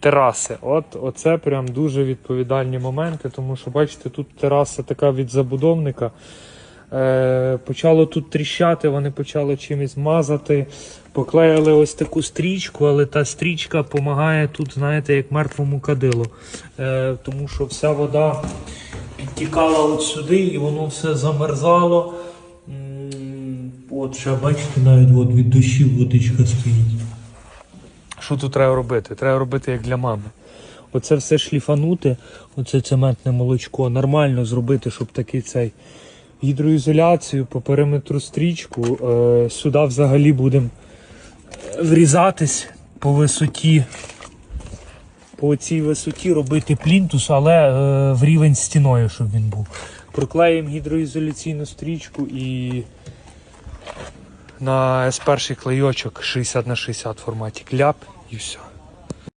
тераси. От оце прям дуже відповідальні моменти, тому що бачите, тут тераса така від забудовника. Е, почало тут тріщати, вони почали чимось мазати. Поклеїли ось таку стрічку, але та стрічка допомагає тут, знаєте, як мертвому кадилу. Е, тому що вся вода підтікала от сюди і воно все замерзало. От ще бачите, навіть от від дощів водичка стоїть. Що тут треба робити? Треба робити як для мами. Оце все шліфанути, оце цементне молочко, нормально зробити, щоб такий цей гідроізоляцію по периметру стрічку. Е, сюди взагалі будемо врізатись по висоті. По цій висоті робити плінтус, але е, в рівень стіною, щоб він був. Проклеїмо гідроізоляційну стрічку і на С1 клейочок 60 на 60 форматі кляп і все.